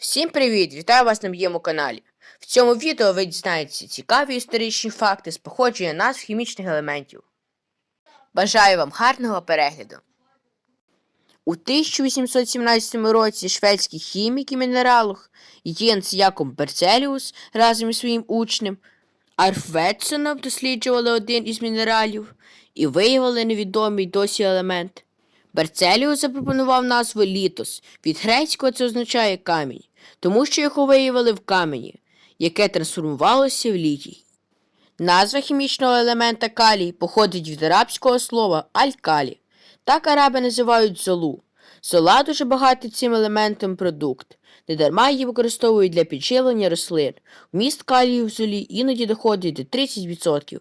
Всім привіт! Вітаю вас на моєму каналі. В цьому відео ви дізнаєтеся цікаві історичні факти з походження назв хімічних елементів. Бажаю вам гарного перегляду. У 1817 році шведський хімік і мінералог Єнс Якоб Берцеліус разом із своїм учнем Арфветсоном досліджували один із мінералів і виявили невідомий досі елемент. Берцеліус запропонував назву літос. Від грецького це означає камінь, тому що його виявили в камені, яке трансформувалося в літій. Назва хімічного елемента калій походить від арабського слова алькалі. Так араби називають золу. Зола дуже багатий цим елементом продукт. Недарма її використовують для підживлення рослин. Вміст калію в золі іноді доходить до 30%.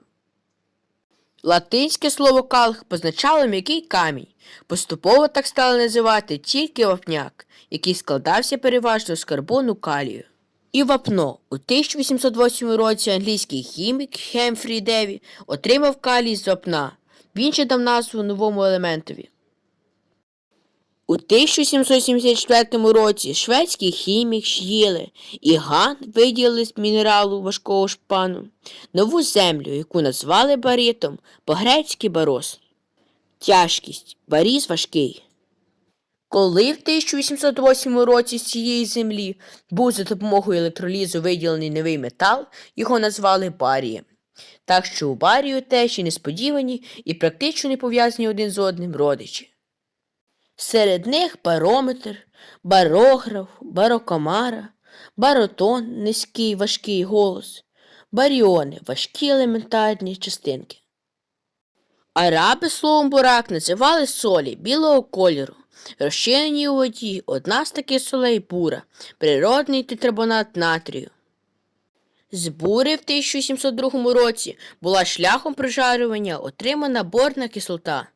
Латинське слово калх позначало м'який камінь. Поступово так стали називати тільки вапняк, який складався переважно з карбону калію. І вапно. У 1808 році англійський хімік Хемфрі Деві отримав калій з вапна. Він ще дав назву новому елементові. У 1774 році шведський хімік Ш'єле і Ган виділили з мінералу важкого шпану нову землю, яку назвали баритом по-грецьки барос. Тяжкість баріз важкий. Коли в 1808 році з цієї землі був за допомогою електролізу виділений новий метал, його назвали барієм. Так що у барію теж і несподівані і практично не пов'язані один з одним родичі. Серед них барометр, барограф, барокамара, баротон низький важкий голос, баріони важкі елементарні частинки. Араби словом бурак називали солі білого кольору, розчинені у воді, одна з таких солей бура, природний тетрабонат натрію. З бури в 1702 році була шляхом прожарювання отримана борна кислота,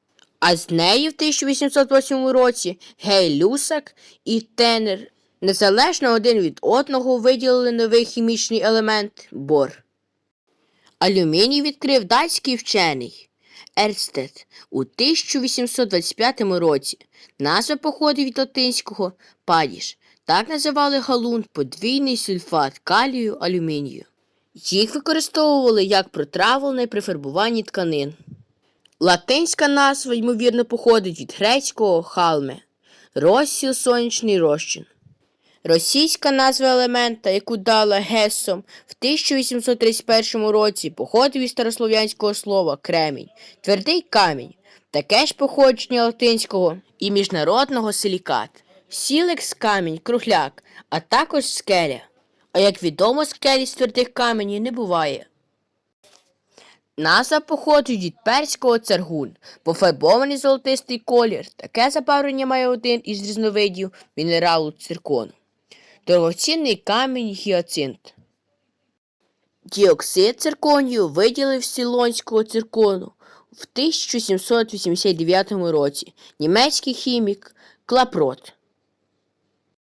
а з неї в 1808 році гей-люсак і тенер незалежно один від одного виділили новий хімічний елемент бор. Алюміній відкрив датський вчений Ерстед у 1825 році. Назва походить від латинського падіж. Так називали галун подвійний сульфат калію алюмінію. Їх використовували як протравлене при фарбуванні тканин. Латинська назва, ймовірно, походить від грецького халме розсіл сонячний розчин. Російська назва елемента, яку дала Гесом в 1831 році, походить від старослов'янського слова кремінь, твердий камінь, таке ж походження латинського і міжнародного силікат. Сілекс камінь, кругляк, а також скеля. А як відомо, скелі з твердих каменів не буває. Назва походить від перського царгун, пофарбований золотистий колір. Таке забарвлення має один із різновидів мінералу циркону. Дорогоцінний камінь гіацинт. Діоксид цирконію виділив сілонського циркону в 1789 році німецький хімік Клапрот.